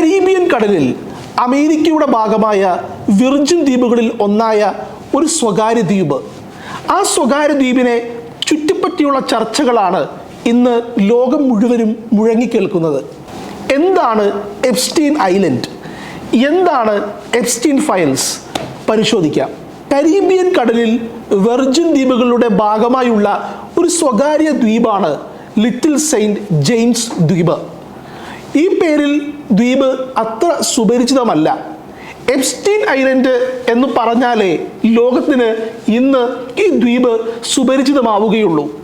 Caribbean കടലിൽ അമേരിക്കയുടെ ഭാഗമായ വിർജിൻ ദ്വീപുകളിൽ ഒന്നായ ഒരു സ്വകാര്യ ദ്വീപ്. ആ സ്വകാര്യ ദ്വീപിനെ ചുറ്റിപ്പറ്റിയുള്ള ചർച്ചകളാണ് ഇന്ന് ലോകം മുഴുവനും മുഴങ്ങിക്കേൾക്കുന്നത് എന്താണ് എപ്സ്റ്റീൻ ഐലൻഡ്? എന്താണ് എപ്സ്റ്റീൻ ഫയൽസ് പരിശോധിക്കാം. കരീബിയൻ കടലിൽ വെർജിൻ ദ്വീപുകളുടെ ഭാഗമായുള്ള ഒരു സ്വകാര്യ ദ്വീപാണ് ലിറ്റിൽ സെയിന്റ് ജെയിംസ് ദ്വീപ്. ഈ പേരിൽ ദ്വീപ് അത്ര സുപരിചിതമല്ല. എപ്സ്റ്റീൻ ഐലൻഡ് എന്ന് പറഞ്ഞാലേ ലോകത്തിന് ഇന്ന് ഈ ദ്വീപ് സുപരിചിതമാവുകയുള്ളൂ.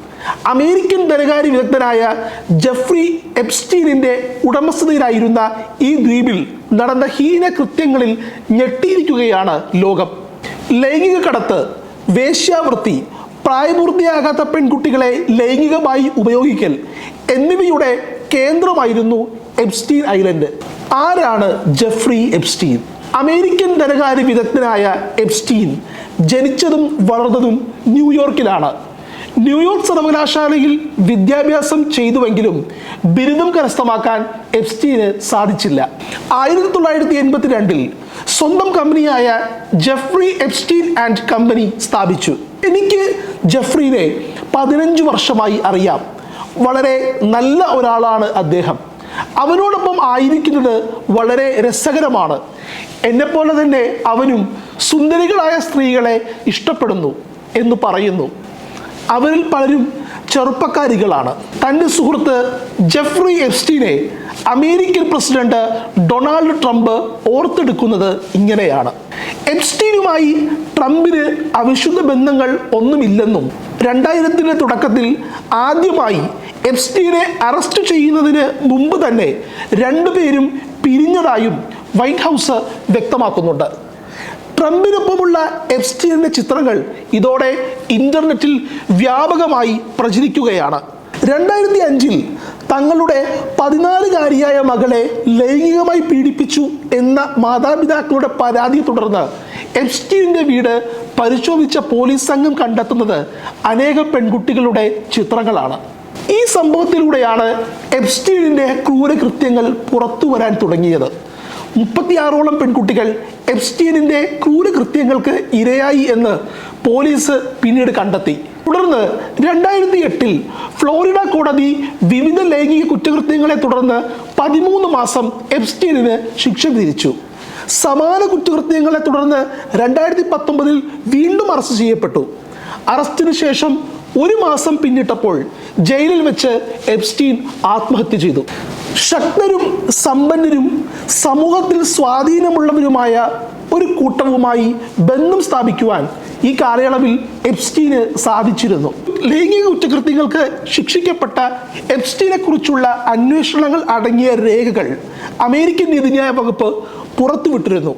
അമേരിക്കൻ ധനകാര്യ വിദഗ്ധനായ ജെഫ്രി എപ്സ്റ്റീനിന്റെ ഉടമസ്ഥതയിലായിരുന്ന ഈ ദ്വീപിൽ നടന്ന ഹീന കൃത്യങ്ങളിൽ ഞെട്ടിയിരിക്കുകയാണ് ലോകം. ലൈംഗിക കടത്ത് വേശ്യാവൃത്തി പ്രായപൂർത്തിയാകാത്ത പെൺകുട്ടികളെ ലൈംഗികമായി ഉപയോഗിക്കൽ എന്നിവയുടെ കേന്ദ്രമായിരുന്നു എപ്സ്റ്റീൻ ഐലൻഡ്. ആരാണ് ജെഫ്രി എബ്സ്റ്റീൻ? അമേരിക്കൻ ധനകാര്യ വിദഗ്ധനായ എബ്സ്റ്റീൻ ജനിച്ചതും വളർന്നതും ന്യൂയോർക്കിലാണ്. ന്യൂയോർക്ക് സർവകലാശാലയിൽ വിദ്യാഭ്യാസം ചെയ്തുവെങ്കിലും ബിരുദം കരസ്ഥമാക്കാൻ എപ്സ്റ്റീന് സാധിച്ചില്ല. ആയിരത്തി തൊള്ളായിരത്തി എൺപത്തി രണ്ടിൽ സ്വന്തം കമ്പനിയായ ജെഫ്രി എപ്സ്റ്റീൻ ആൻഡ് കമ്പനി സ്ഥാപിച്ചു. എനിക്ക് ജെഫ്രീനെ പതിനഞ്ച് വർഷമായി അറിയാം. വളരെ നല്ല ഒരാളാണ് അദ്ദേഹം. അവനോടൊപ്പം ആയിരിക്കുന്നത് വളരെ രസകരമാണ്. എന്നെപ്പോലെ തന്നെ അവനും സുന്ദരികളായ സ്ത്രീകളെ ഇഷ്ടപ്പെടുന്നു എന്ന് പറയുന്നു. അവരിൽ പലരും ചെറുപ്പക്കാരികളാണ്. തന്റെ സുഹൃത്ത് ജെഫ്രി എഫ്സ്റ്റീനെ അമേരിക്കൻ പ്രസിഡന്റ് ഡൊണാൾഡ് ട്രംപ് ഓർത്തെടുക്കുന്നത് ഇങ്ങനെയാണ്. എപ്സ്റ്റീനുമായി ട്രംപിന് അവിശുദ്ധ ബന്ധങ്ങൾ ഒന്നുമില്ലെന്നും രണ്ടായിരത്തിന്റെ തുടക്കത്തിൽ ആദ്യമായി എപ്സ്റ്റീനെ അറസ്റ്റ് ചെയ്യുന്നതിന് മുമ്പ് തന്നെ രണ്ടുപേരും പിരിഞ്ഞതായും വൈറ്റ് ഹൗസ് വ്യക്തമാക്കുന്നുണ്ട്. ട്രംപിനൊപ്പമുള്ള എപ്സ്റ്റീനിന്റെ ചിത്രങ്ങൾ ഇതോടെ ഇന്റർനെറ്റിൽ വ്യാപകമായി പ്രചരിക്കുകയാണ്. രണ്ടായിരത്തി അഞ്ചിൽ തങ്ങളുടെ പതിനാലുകാരിയായ മകളെ ലൈംഗികമായി പീഡിപ്പിച്ചു എന്ന മാതാപിതാക്കളുടെ പരാതിയെ തുടർന്ന് എപ്സ്റ്റീനിന്റെ വീട് പരിശോധിച്ച പോലീസ് സംഘം കണ്ടെത്തുന്നത് അനേകം പെൺകുട്ടികളുടെ ചിത്രങ്ങളാണ്. ഈ സംഭവത്തിലൂടെയാണ് എബ്സ്റ്റീനിന്റെ ക്രൂരകൃത്യങ്ങൾ പുറത്തു വരാൻ തുടങ്ങിയത്. മുപ്പത്തിയാറോളം പെൺകുട്ടികൾ എബ്സ്റ്റീനിന്റെ ക്രൂരകൃത്യങ്ങൾക്ക് ഇരയായി എന്ന് പോലീസ് പിന്നീട് കണ്ടെത്തി. തുടർന്ന് രണ്ടായിരത്തി എട്ടിൽ ഫ്ലോറിഡ കോടതി വിവിധ ലൈംഗിക കുറ്റകൃത്യങ്ങളെ തുടർന്ന് പതിമൂന്ന് മാസം എബ്സ്റ്റീനിന് ശിക്ഷ വിധിച്ചു. സമാന കുറ്റകൃത്യങ്ങളെ തുടർന്ന് രണ്ടായിരത്തി പത്തൊമ്പതിൽ വീണ്ടും അറസ്റ്റ് ചെയ്യപ്പെട്ടു. അറസ്റ്റിന് ശേഷം ഒരു മാസം പിന്നിട്ടപ്പോൾ ജയിലിൽ വെച്ച് എപ്സ്റ്റീൻ ആത്മഹത്യ ചെയ്തു. ശക്തരും സമ്പന്നരും സമൂഹത്തിൽ സ്വാധീനമുള്ളവരുമായ ഒരു കൂട്ടവുമായി ബന്ധം സ്ഥാപിക്കുവാൻ ഈ കാലയളവിൽ എപ്സ്റ്റീന് സാധിച്ചിരുന്നു. ലൈംഗിക കുറ്റകൃത്യങ്ങൾക്ക് ശിക്ഷിക്കപ്പെട്ട എപ്സ്റ്റീനെ കുറിച്ചുള്ള അന്വേഷണങ്ങൾ അടങ്ങിയ രേഖകൾ അമേരിക്കൻ നീതിന്യായ വകുപ്പ് പുറത്തുവിട്ടിരുന്നു.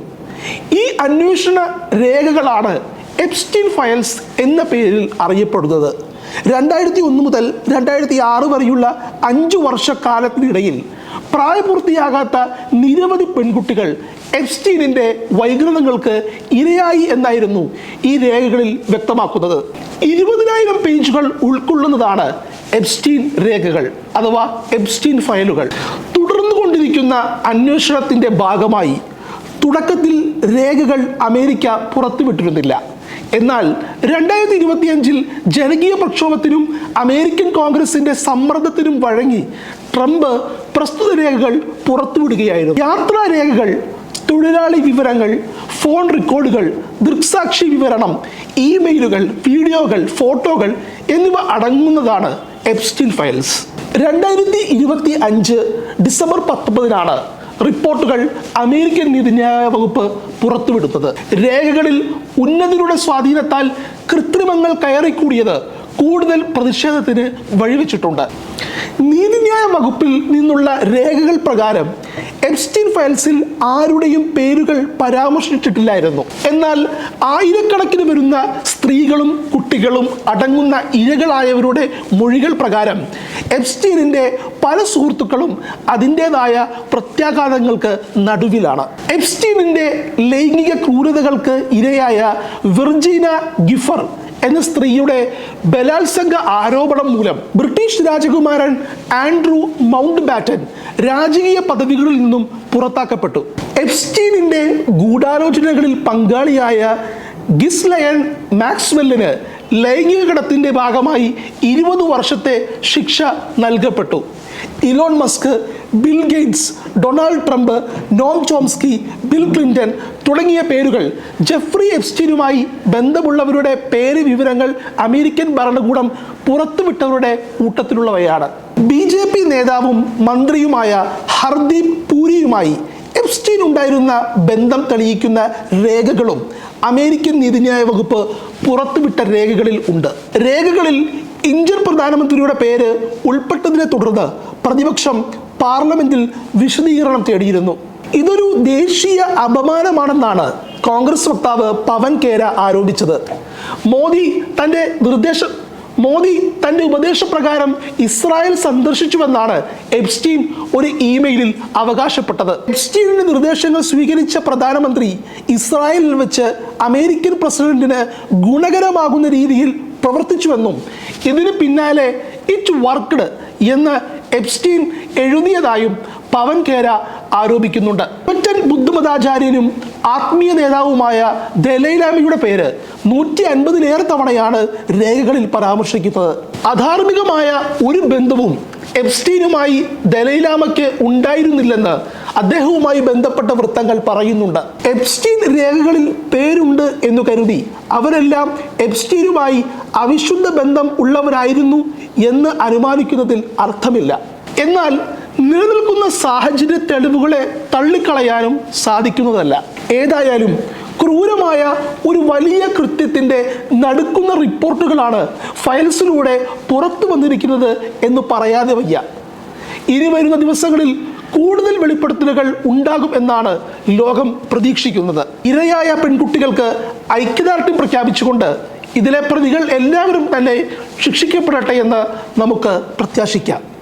ഈ അന്വേഷണ രേഖകളാണ് എപ്സ്റ്റീൻ ഫയൽസ് എന്ന പേരിൽ അറിയപ്പെടുന്നത്. രണ്ടായിരത്തി ഒന്ന് മുതൽ രണ്ടായിരത്തി ആറ് വരെയുള്ള അഞ്ചു വർഷക്കാലത്തിനിടയിൽ പ്രായപൂർത്തിയാകാത്ത നിരവധി പെൺകുട്ടികൾ എപ്സ്റ്റീനിന്റെ വൈകൃതങ്ങൾക്ക് ഇരയായി എന്നായിരുന്നു ഈ രേഖകളിൽ വ്യക്തമാക്കുന്നത്. ഇരുപതിനായിരം പേജുകൾ ഉൾക്കൊള്ളുന്നതാണ് എപ്സ്റ്റീൻ രേഖകൾ അഥവാ എപ്സ്റ്റീൻ ഫയലുകൾ. തുടർന്നു കൊണ്ടിരിക്കുന്ന അന്വേഷണത്തിന്റെ ഭാഗമായി തുടക്കത്തിൽ രേഖകൾ അമേരിക്ക പുറത്തുവിട്ടിരുന്നില്ല. എന്നാൽ രണ്ടായിരത്തി ഇരുപത്തിയഞ്ചിൽ ജനകീയ പ്രക്ഷോഭത്തിനും അമേരിക്കൻ കോൺഗ്രസിന്റെ സമ്മർദ്ദത്തിനും വഴങ്ങി ട്രംപ് പ്രസ്തുത രേഖകൾ പുറത്തുവിടുകയായിരുന്നു. യാത്രാരേഖകൾ തൊഴിലാളി വിവരങ്ങൾ ഫോൺ റെക്കോർഡുകൾ ദൃക്സാക്ഷി വിവരണം ഇമെയിലുകൾ വീഡിയോകൾ ഫോട്ടോകൾ എന്നിവ അടങ്ങുന്നതാണ് എപ്സ്റ്റിൻ ഫയൽസ്. രണ്ടായിരത്തി ഇരുപത്തി അഞ്ച് ഡിസംബർ പത്തൊമ്പതിനാണ് റിപ്പോർട്ടുകൾ അമേരിക്കൻ നീതിന്യായ വകുപ്പ് പുറത്തുവിടുന്നത്. രേഖകളിൽ ഉന്നതരുടെ സ്വാധീനത്താൽ കൃത്രിമങ്ങൾ കയറിക്കൂടിയത് കൂടുതൽ പ്രതിഷേധത്തിന് വഴിവെച്ചിട്ടുണ്ട്. നീതിന്യായ വകുപ്പിൽ നിന്നുള്ള രേഖകൾ പ്രകാരം എപ്സ്റ്റീൻ ഫയൽസിൽ ആരുടെയും പേരുകൾ പരാമർശിച്ചിട്ടില്ലായിരുന്നു. എന്നാൽ ആയിരക്കണക്കിന് വരുന്ന സ്ത്രീകളും കുട്ടികളും അടങ്ങുന്ന ഇരകളായവരുടെ മൊഴികൾ പ്രകാരം എപ്സ്റ്റീനിന്റെ പല സുഹൃത്തുക്കളും അതിന്റെതായ പ്രത്യാഘാതങ്ങൾക്ക് നടുവിലാണ്. എപ്സ്റ്റീനിന്റെ ലൈംഗിക ക്രൂരതകൾക്ക് ഇരയായ വിർജീന ഗിഫർ എന്ന സ്ത്രീയുടെ ബലാത്സംഗ ആരോപണം മൂലം ബ്രിട്ടീഷ് രാജകുമാരൻ ആൻഡ്രൂ മൗണ്ട് ബാറ്റൻ രാജകീയ പദവികളിൽ നിന്നും പുറത്താക്കപ്പെട്ടു. എപ്സ്റ്റീനിന്റെ ഗൂഢാലോചനകളിൽ പങ്കാളിയായ ഗിസ്ലയൻ മാക്സ്വെല്ലിന് ലൈംഗിക കടത്തിന്റെ ഭാഗമായി ഇരുപത് വർഷത്തെ ശിക്ഷ നൽകപ്പെട്ടു. Elon Musk Bill Gates Donald Trump Noam Chomsky Bill Clinton തുടങ്ങിയ പേരുകൾ ജെഫ്രി എപ്സ്റ്റീനുമായി ബന്ധമുള്ളവരുടെ പേര് വിവരങ്ങൾ അമേരിക്കൻ ഭരണകൂടം പുറത്തുവിട്ടവരുടെ കൂട്ടത്തിലുള്ളവയാണ്. ബി നേതാവും മന്ത്രിയുമായ ഹർദീപ് പൂരിയുമായി എപ്സ്റ്റീൻ ഉണ്ടായിരുന്ന ബന്ധം തെളിയിക്കുന്ന രേഖകളും അമേരിക്കൻ നീതിന്യായ വകുപ്പ് പുറത്തുവിട്ട രേഖകളിൽ ഉണ്ട്. രേഖകളിൽ ഇന്ത്യൻ പ്രധാനമന്ത്രിയുടെ പേര് ഉൾപ്പെട്ടതിനെ തുടർന്ന് പ്രതിപക്ഷം പാർലമെന്റിൽ വിശദീകരണം തേടിയിരുന്നു. ഇതൊരു ദേശീയ അപമാനമാണെന്നാണ് കോൺഗ്രസ് വക്താവ് പവൻ കേര ആരോപിച്ചത്. മോദി തന്റെ നിർദ്ദേശ മോദി തന്റെ ഉപദേശപ്രകാരം ഇസ്രായേൽ സന്ദർശിച്ചുവെന്നാണ് എബ്സ്റ്റീൻ ഒരു ഇമെയിലിൽ അവകാശപ്പെട്ടത്. എബ്സ്റ്റീനിന്റെ നിർദ്ദേശങ്ങൾ സ്വീകരിച്ച പ്രധാനമന്ത്രി ഇസ്രായേലിൽ വെച്ച് അമേരിക്കൻ പ്രസിഡന്റിന് ഗുണകരമാകുന്ന രീതിയിൽ പ്രവർത്തിച്ചുവെന്നും ഇതിന് പിന്നാലെ ഇറ്റ് വർക്ക്ഡ് എന്ന് എബ്സ്റ്റീൻ എഴുതിയതായും പവൻ കേര ആരോപിക്കുന്നുണ്ട് ബുദ്ധമതാചാര്യനും ആത്മീയ നേതാവുമായ ദലൈലാമയുടെ പേര് നൂറ്റി അൻപതിലേറെ തവണയാണ് രേഖകളിൽ പരാമർശിക്കുന്നത്. അധാർമികമായ ഒരു ബന്ധവും എബ്സ്റ്റീനുമായി ദലൈലാമയ്ക്ക് ഉണ്ടായിരുന്നില്ലെന്ന് അദ്ദേഹവുമായി ബന്ധപ്പെട്ട വൃത്തങ്ങൾ പറയുന്നുണ്ട്. എബ്സ്റ്റീൻ രേഖകളിൽ പേരുണ്ട് എന്ന് കരുതി അവരെല്ലാം എബ്സ്റ്റീനുമായി അവിശുദ്ധ ബന്ധം ഉള്ളവരായിരുന്നു എന്ന് അനുമാനിക്കുന്നതിൽ അർത്ഥമില്ല. എന്നാൽ നിലനിൽക്കുന്ന സാഹചര്യ തെളിവുകളെ തള്ളിക്കളയാനും സാധിക്കുന്നതല്ല. ഏതായാലും ക്രൂരമായ ഒരു വലിയ കൃത്യത്തിന്റെ നടുക്കുന്ന റിപ്പോർട്ടുകളാണ് ഫയൽസിലൂടെ പുറത്തു വന്നിരിക്കുന്നത് എന്ന് പറയാതെ വയ്യ. ഇനി വരുന്ന ദിവസങ്ങളിൽ കൂടുതൽ വെളിപ്പെടുത്തലുകൾ ഉണ്ടാകും എന്നാണ് ലോകം പ്രതീക്ഷിക്കുന്നത്. ഇരയായ പെൺകുട്ടികൾക്ക് ഐക്യദാർഢ്യം പ്രഖ്യാപിച്ചുകൊണ്ട് ഇതിലെ പ്രതികൾ എല്ലാവരും തന്നെ ശിക്ഷിക്കപ്പെടട്ടെ എന്ന് നമുക്ക് പ്രത്യാശിക്കാം.